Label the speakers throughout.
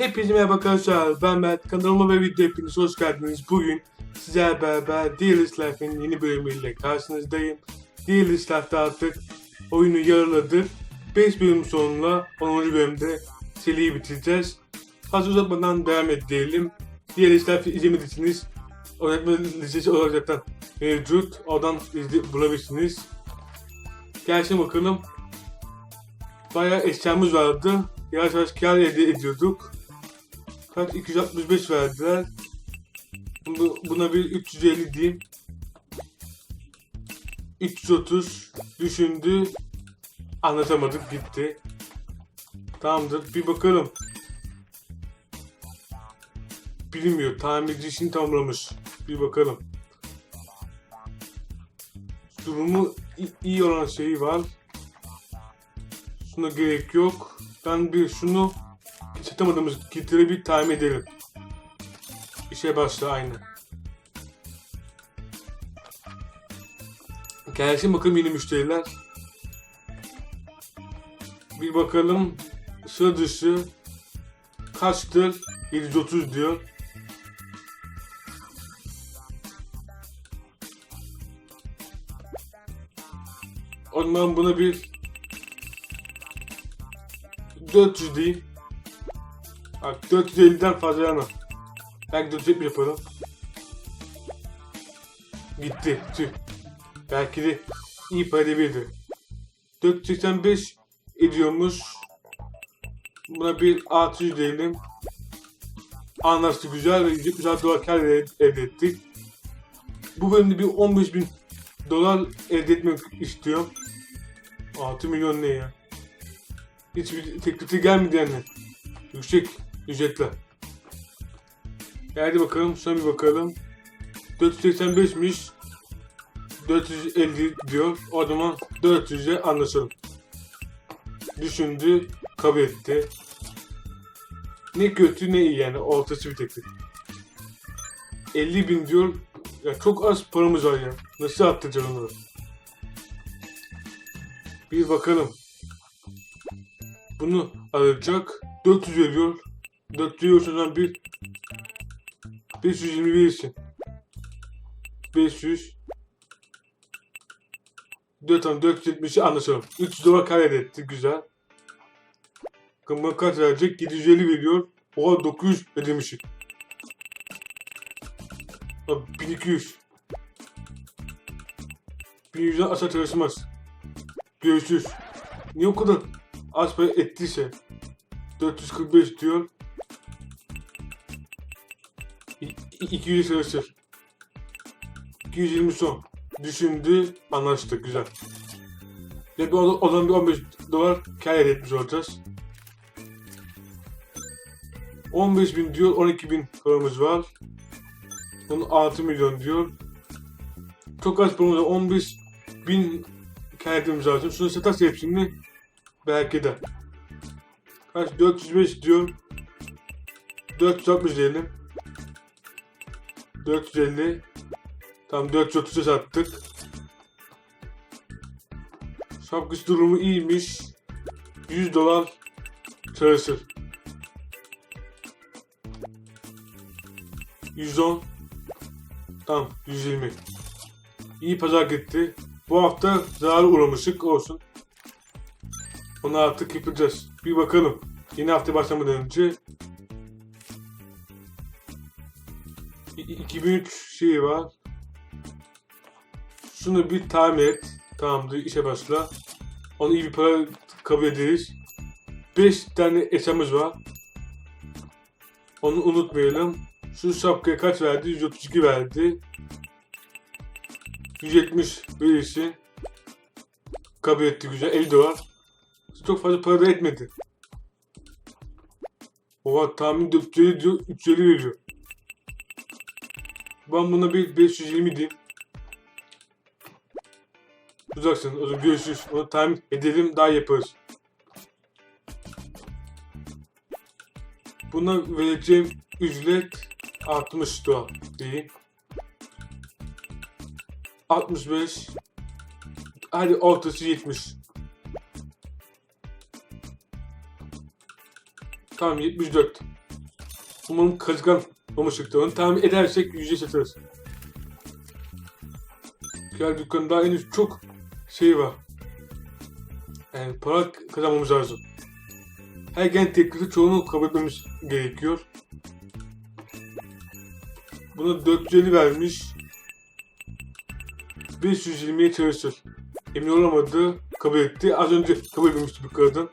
Speaker 1: Hepinize merhaba arkadaşlar. Ben Mert. Kanalıma ve video hepiniz hoş geldiniz. Bugün sizlerle beraber Dearless Life'in yeni bölümüyle karşınızdayım. Dearless Life'da artık oyunu yarıladık. 5 bölüm sonunda 10. bölümde seriyi bitireceğiz. Fazla uzatmadan devam edelim. Dearless Life'ı izlemediyseniz oynatma listesi olaraktan mevcut. Oradan izle, bulabilirsiniz. Gelsin bakalım. Bayağı eşyamız vardı. Yavaş yavaş kar elde ediyorduk. Kaç 265 verdiler. Bu- Buna bir 350 diyeyim. 330 düşündü. Anlatamadık gitti. Tamamdır bir bakalım. Bilmiyor. Tamirci işini tamamlamış. Bir bakalım. Durumu iyi olan şeyi var. Şuna gerek yok. Ben bir şunu satamadığımız kitleri bir tamir edelim. İşe başla aynı. Gelsin bakalım yeni müşteriler. Bir bakalım sıra dışı kaçtır? 730 diyor. O zaman buna bir 400 diyeyim. Bak 450'den fazla yana. Belki 470 yapalım. Gitti. Tüh. Belki de iyi para edebilirdi. 485 ediyormuş. Buna bir 600 diyelim. Anlaştık güzel ve 170 dolar kar elde ettik. Bu bölümde bir 15 bin dolar elde etmek istiyorum. 6 milyon ne ya? Hiçbir teklifi gelmedi yani. Yüksek ücretler. Hadi bakalım şuna bir bakalım. 485'miş. 450 diyor. O zaman 400'e anlaşalım. Düşündü, kabul etti. Ne kötü ne iyi yani ortası bir teklif. 50 bin diyor. Ya çok az paramız var ya. Nasıl attıracağız onları? Bir bakalım. Bunu alacak. 400 veriyor. 400 veriyorsan bir 520 verirsin. 500 4 tane 470'i anlaşalım. 300 dolar kar etti. Güzel. Bakın kaç verecek? 750 veriyor. Oha 900 ödemişim. Abi 1200. 1100'den aşağı çalışmaz. Görüşürüz. Niye o kadar az para ettiyse? 445 diyor. 200 çalışır. 220 son. Düşündü, anlaştık. Güzel. Ve bir o bir 15 dolar kar elde etmiş olacağız. 15 bin diyor, 12 bin paramız var. Bunun 6 milyon diyor. Çok az paramız var, 15 bin kar etmemiz lazım. Şunu satarsa hepsini belki de. Kaç? 405 diyor. 460 diyelim. 450. Tam 430'a sattık. Şapkası durumu iyiymiş. 100 dolar çalışır. 110. Tam 120. İyi pazar gitti. Bu hafta zarar uğramışık olsun. Onu artık yapacağız. Bir bakalım. Yeni hafta başlamadan önce İ- 2003 şeyi var. Şunu bir tamir et. Tamamdır işe başla. Onu iyi bir para kabul ederiz. 5 tane eşyamız var. Onu unutmayalım. Şu şapkaya kaç verdi? 132 verdi. 170 birisi. Kabul etti güzel. 50 dolar. Çok fazla para da etmedi. Oha tahmin 450 diyor. 350 veriyor. Ben buna bir 520 diyeyim. Uzaksın. O zaman görüşürüz. Onu tahmin edelim daha yaparız. Buna vereceğim ücret 60 dolar diyeyim. 65 Hadi ortası 70 Tamam 74 Umarım kazıkan olmuşlukta. Onu tahmin edersek yüzde satarız. Kıyar dükkanında henüz çok şey var. Yani para kazanmamız lazım. Her gen teklifi çoğunu kabul etmemiz gerekiyor. Buna 450 vermiş. 520'ye çalışır. Emin olamadı. Kabul etti. Az önce kabul etmemişti bir kadın.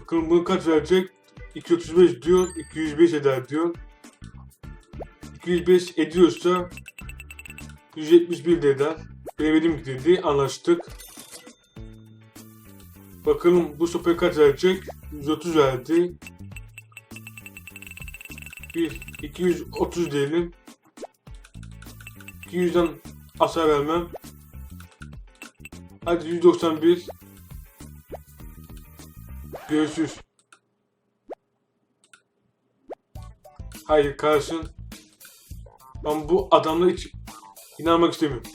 Speaker 1: Bakalım bunu kaç verecek? 235 diyor. 205 eder diyor. 205 ediyorsa 171 de eder. Ki dedi. Anlaştık. Bakalım bu sopaya kaç verecek? 130 verdi. 1, 230 diyelim. 200'den asar vermem. Hadi 191. Görüşürüz. Hayır karşın. Ben bu adamla hiç inanmak istemiyorum.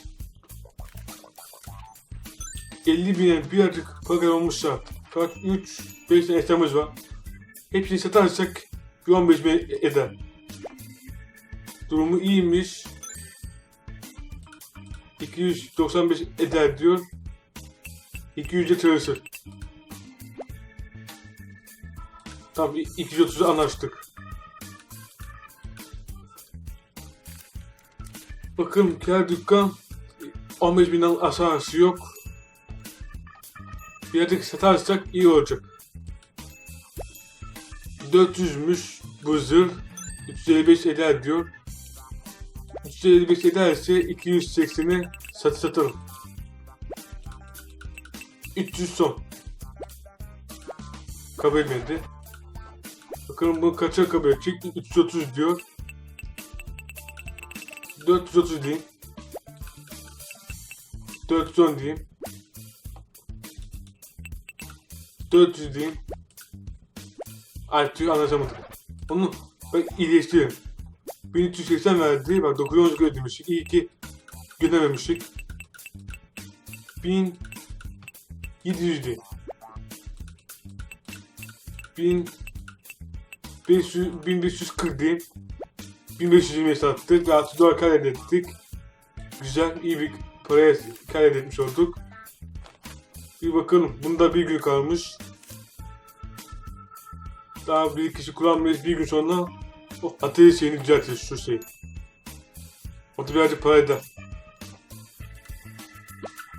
Speaker 1: 50 bine birazcık para kazanmışlar. Fakat 3, 5 tane esamız var. Hepsini satarsak bir 15 bin eder. Durumu iyiymiş. 295 eder diyor. 200'e çalışır. Tabii 230'a anlaştık. Bakın kar dükkan 15 binden aşağısı yok. Birazcık satarsak iyi olacak. 400'müş bu zırh. 355 eder diyor. 355 ederse 280'i sat satarım. 300 son. Kabul etmedi. Bakalım bu kaça kabul edecek? 330 diyor. 430 diyeyim. 410 diyeyim. 400 diyeyim. Artık anlaşamadık. Onu ben iyileştiriyorum. 1380 verdi. Bak 910 ödemiştik. İyi ki göndememiştik. 1700 diyeyim. 1500, 1540 diyeyim. 1520'ye sattık ve 6 dolar kar elde ettik. Güzel, iyi bir paraya kar etmiş olduk. Bir bakalım, bunda bir gün kalmış. Daha bir kişi kullanmayız, bir gün sonra o atölye şeyini düzeltiriz şu şey. O da birazcık para eder.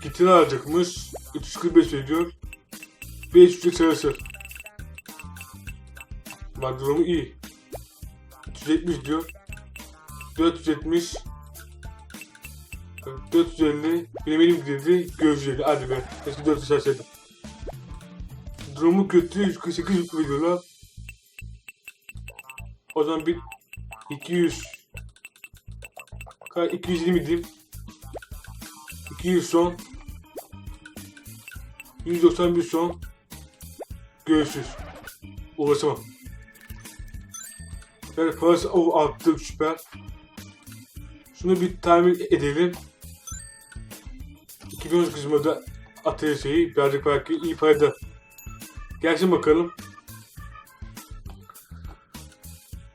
Speaker 1: Gitar alacakmış, 345 ediyor. 500 çalışır. Bak durumu iyi. 370 diyor. 470 450 bilemedim dedi. Gözleri hadi be. Eski 400 şaşırdım. Durumu kötü. 148 videolar. O zaman bir 200 Ka- 220 diyeyim. 200 son 191 son Görüşürüz. Ulaşamam. Yani parası o arttı süper. Şunu bir tahmin edelim. 2019 model atölye şeyi birazcık belki iyi fayda. Gelsin bakalım.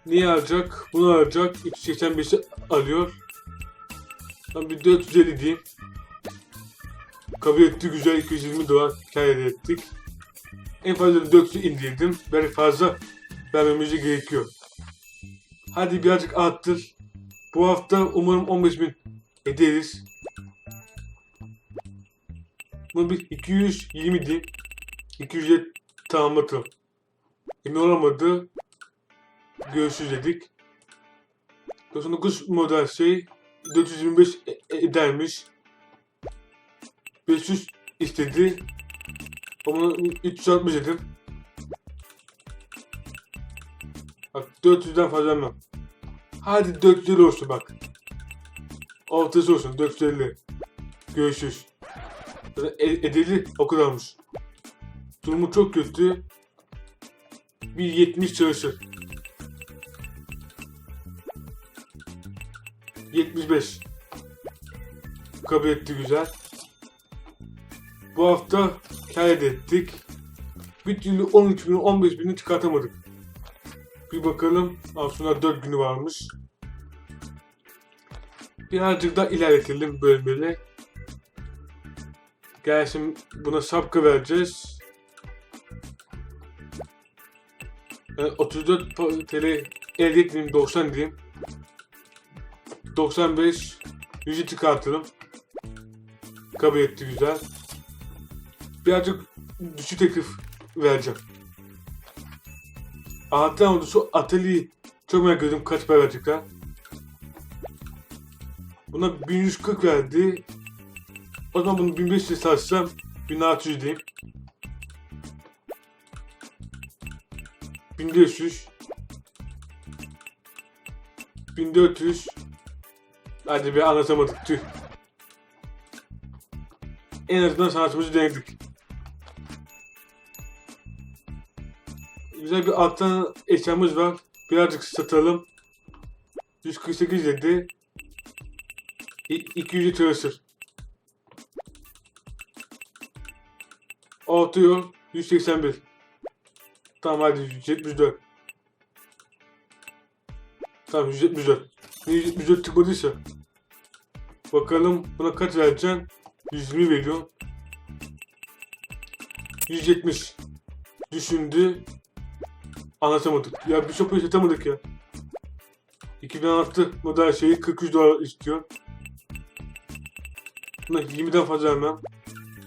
Speaker 1: Niye alacak? Bunu alacak. 385'i alıyor. Ben bir 450 diyeyim. Kabul etti güzel 220 dolar kar ettik. En fazla 400 indirdim. Belki fazla vermemiz gerekiyor. Hadi birazcık arttır. Bu hafta umarım 15 bin ederiz. Bunu bir 220 diyeyim. 200'e tamamlatalım. Emin olamadı. Görüşürüz dedik. 99 model şey 425 e- edermiş. 500 istedi. Ama 360 dedim. Bak 400'den fazla vermem. Hadi 450 olsun bak. Ortası olsun 450. Görüşürüz. Zaten e- edeli o kadarmış. Durumu çok kötü. Bir 70 çalışır. 75. Kabul etti güzel. Bu hafta elde ettik. Bir türlü 13 bin 15 bini çıkartamadık. Bir bakalım. Aslında 4 günü varmış. Birazcık daha ilerletelim bölümleri. Gelsin buna sapka vereceğiz. Yani 34 pa- TL elde etmeyeyim 90 diyeyim. 95 yüzü çıkartalım. Kabul etti güzel. Birazcık düşük teklif vereceğim. Hatta oldu şu atölyeyi merak ediyorum kaç para verecekler. Buna 1140 verdi. O zaman bunu 1500 satsam 1600 diyeyim. 1500 1400 Hadi bir anlatamadık tüh. En azından sanatımızı denedik. Güzel bir alttan eşyamız var. Birazcık satalım. 148 dedi. İ- 200 çalışır. Altı yol 181. Tamam hadi 174. Tamam 174. Niye 174 çıkmadıysa? Bakalım buna kaç vereceksin? 120 veriyor. 170. Düşündü. Anlatamadık. Ya bir şopu satamadık ya. 2006 model şeyi 43 dolar istiyor. Buna 20'den fazla vermem.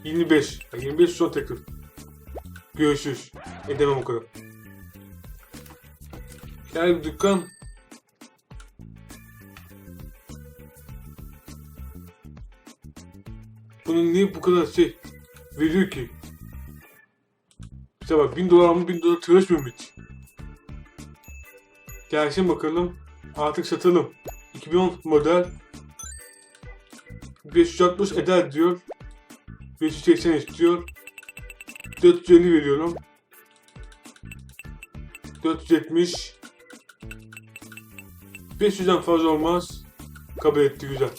Speaker 1: 25. Ya 25 son teklif. Görüşürüz. Edemem o kadar. Gel bir dükkan. Bunun niye bu kadar şey veriyor ki? İşte bak 1000 dolar mı 1000 dolar çalışmıyor mu hiç? Gelsin bakalım. Artık satalım. 2010 model 560 eder diyor. 580 istiyor. 450 veriyorum. 470 500'den fazla olmaz. Kabul etti güzel.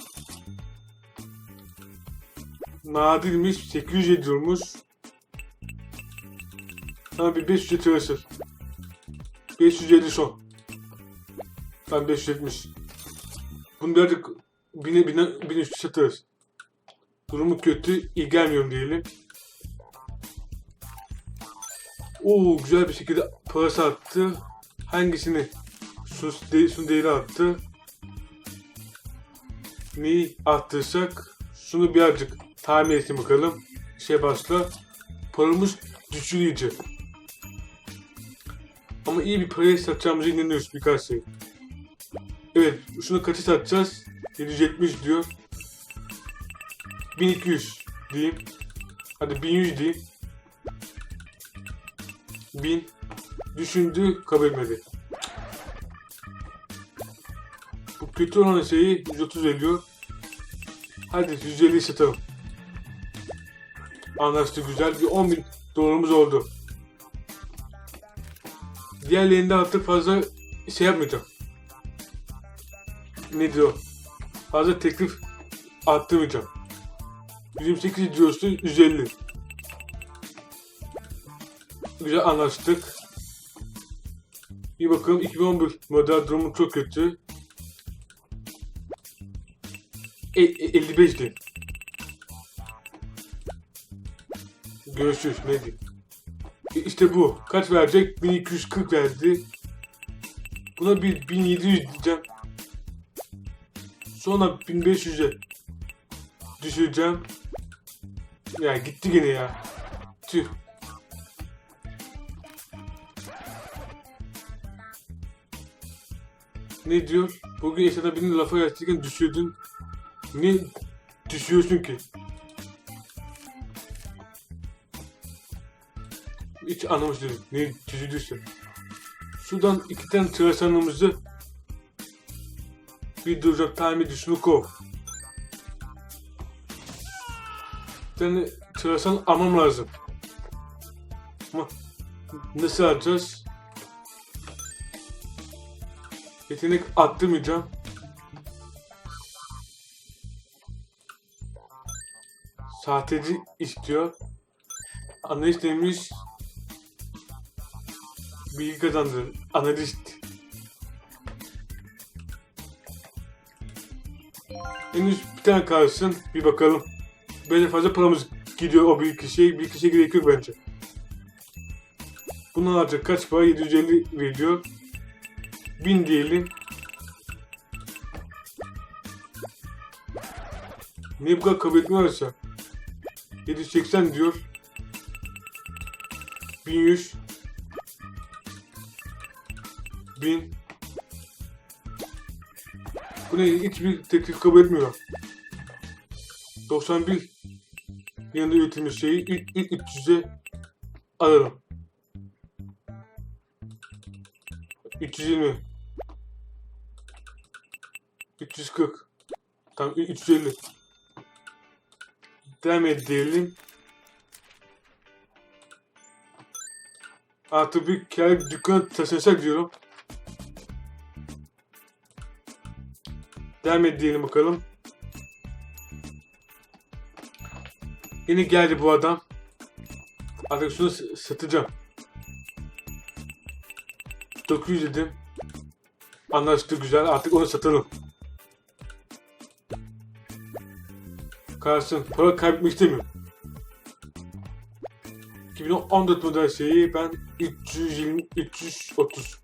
Speaker 1: Nadirmiş 800 ediyormuş. Sana bir 500 çalışır. 550 son. Tam 570. Bunu birazcık bine bine bin üstü satarız. Durumu kötü, iyi gelmiyorum diyelim. Oo güzel bir şekilde parası attı. Hangisini? Sus de, sun değeri attı. Neyi attıysak şunu birazcık tahmin etsin bakalım. Şey başla. Paramız düşürücü. Ama iyi bir paraya satacağımıza inanıyoruz birkaç şey. Evet, şunu kaça satacağız? 770 diyor. 1200 diyeyim. Hadi 1100 diyeyim. 1000 düşündü kabul etmedi. Bu kötü olan şeyi 130 veriyor. Hadi 150 satalım. Anlaştık güzel. Bir 10 bin dolarımız oldu. Diğerlerinde artık fazla şey yapmayacağım. Ne diyor? Fazla teklif arttırmayacağım. 128 diyorsa 150. Güzel anlaştık. Bir bakalım 2011 model durumu çok kötü. E, e, 55 din. Görüşürüz ne diyeyim. E, işte bu. Kaç verecek? 1240 verdi. Buna bir 1700 diyeceğim. Sonra 1500'e düşüreceğim. Ya gitti gene ya. Tüh. Ne diyor? Bugün Esat'a beni lafa yaşlarken düşürdün. Ne düşüyorsun ki? Hiç anlamış değilim. Ne düşürdüyse. Şuradan iki tane çalışanımızı duracak time düşünü kov. Bir tane çalışan almam lazım. Ama nasıl alacağız? Yetenek attırmayacağım. Sahteci istiyor. Anlayış demiş. bilgi kazandı. Analist. Henüz bir tane kalsın. Bir bakalım. Böyle fazla paramız gidiyor o bir kişiye. Bir kişiye gerek yok bence. Bunun artık kaç para? 750 veriyor. 1000 diyelim. Niye bu kadar kabul etmiyorsa? 780 diyor. 1100 1000 Bu ne? Hiçbir teklif kabul etmiyor. 91 yanında üretilmiş şeyi ilk, ilk 300'e alalım. 320 340 Tamam 350 Devam edelim. Artık bir kere dükkanı taşınsak diyorum. Devam edelim bakalım. Yine geldi bu adam. Artık şunu satacağım. 900 dedim. Anlaştı güzel. Artık onu satalım. Kalsın. Para kaybetmek istemiyorum. 2014 model şeyi ben 320 330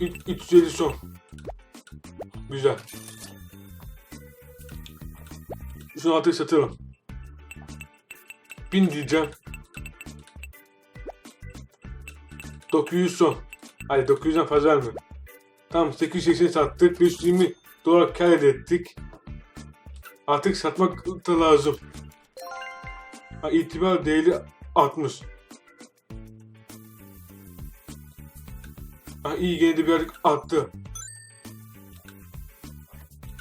Speaker 1: Üç- 350 son. Güzel. Şunu artık satalım. 1000 diyeceğim. 900 son. Hadi 900'den fazla verme. Tamam 880 sattık. 520 dolar kar elde ettik. Artık satmak da lazım. Ha, itibar değeri 60. Ha, iyi gene de bir arttı.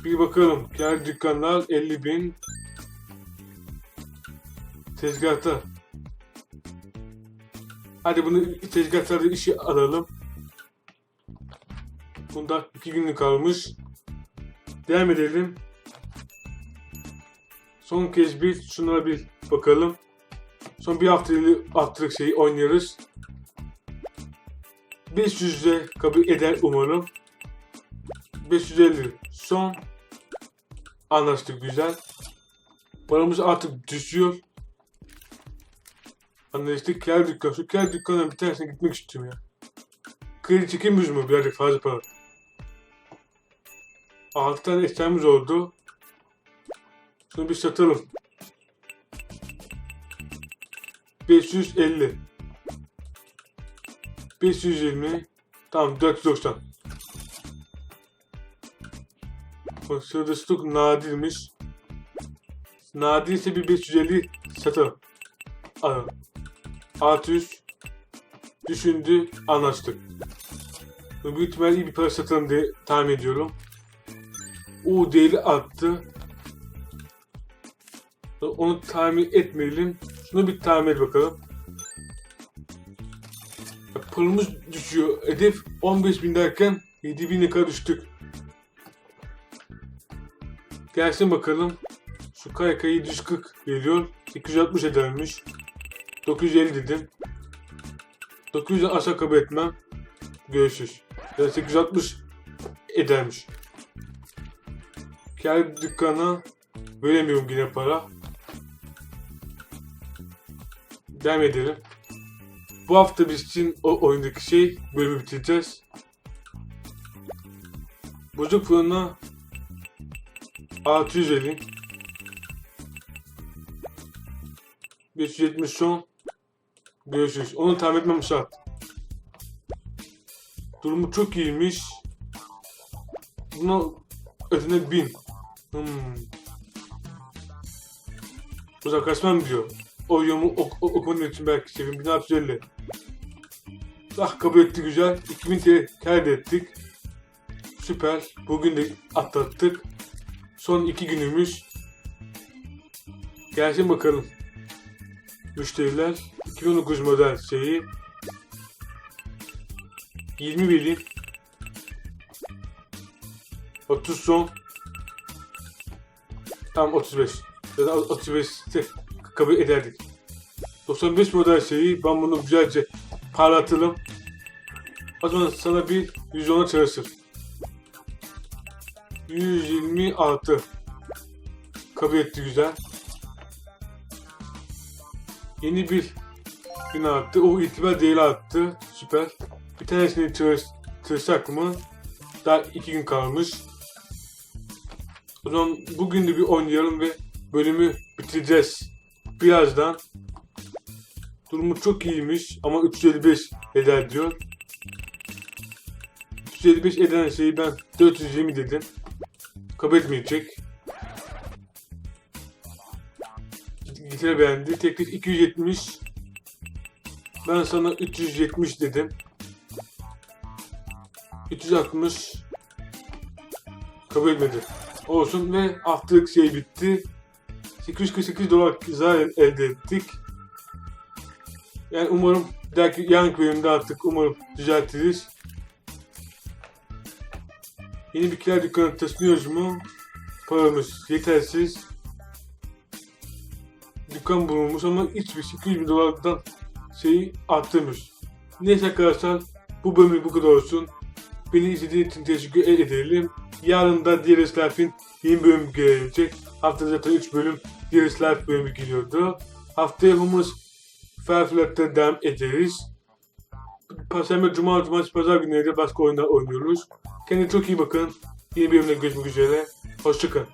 Speaker 1: Bir bakalım. Kar dükkanlar 50 bin. Tezgahta. Hadi bunu tezgahlarda işe alalım. Bunda iki günlük kalmış. Devam edelim. Son kez bir şunlara bir bakalım. Son bir haftalık haftalık şeyi oynuyoruz. 500'e kabul eder umarım. 550 son. Anlaştık güzel. Paramız artık düşüyor. Anlaştık kar dükkan. Şu kar dükkanına bir tanesine gitmek istiyorum ya. Kredi çekemiyoruz mu birazcık fazla para? 6 tane eşyamız oldu. Şunu bir satalım. 550 520 Tamam 490 Bak şurada stok nadirmiş. Nadirse bir 550 satalım. Alalım. 600 düşündü anlaştık. Büyük ihtimalle iyi bir para satalım diye tahmin ediyorum. O değeri arttı. Onu tahmin etmeyelim. Şunu bir tahmin et bakalım. Paramız düşüyor. Hedef 15.000 derken 7.000'e kadar düştük. Gelsin bakalım. Şu KYK 740 geliyor. 860 edermiş. 950 dedim. 900'den aşağı kabul etmem. Görüşürüz. Ya 860 edermiş. Gel dükkana veremiyorum yine para. Devam edelim. Bu hafta biz için o oyundaki şey bölümü bitireceğiz. Bozuk fırına 650 570 son Görüşürüz. Onu tahmin etmem şart. Durumu çok iyiymiş. Buna ödene 1000. Hmm. Uzaklaşmam diyor. O yomu ok ok okumanın için belki sevim 1650. Ah kabul etti güzel. 2000 TL kaybettik. Süper. Bugün de atlattık. Son iki günümüz. Gelsin bakalım. Müşteriler 2019 model şeyi 20 birim 30 son tam 35 ya da 35 'te kabul ederdik. 95 model şeyi ben bunu güzelce parlatalım. O zaman sana bir 110'a çalışır. 126. Kabul etti güzel. Yeni bir gün attı. O itibar değeri attı. Süper. Bir tanesini çalıştırsak mı? Daha iki gün kalmış. O zaman bugün de bir oynayalım ve bölümü bitireceğiz. Birazdan. Durumu çok iyiymiş ama 355 eder diyor. 355 eden şeyi ben 420 dedim. Kabul etmeyecek. Gitar beğendi. Teklif 270. Ben sana 370 dedim. 360 kabul etmedi. Olsun ve haftalık şey bitti. 848 dolar zarar elde ettik. Yani umarım dahaki yan bölümde artık umarım düzeltiriz. Yeni bir kira dükkanı taşınıyoruz mu? Paramız yetersiz. Dükkan bulunmuş ama hiçbir 200 bin dolardan şeyi arttırmış. Neyse arkadaşlar bu bölümü bu kadar olsun. Beni izlediğiniz için teşekkür edelim. Yarın da Diğer Life'in yeni bölümü gelecek. Haftada zaten 3 bölüm Diğer Life bölümü geliyordu. Haftaya Humus Fairflight'ta devam ederiz. Perşembe, Cuma, Cumartesi, Pazar günleri başka oyunlar oynuyoruz. Kendinize çok iyi bakın. Yeni bir bölümde görüşmek üzere. Hoşçakalın.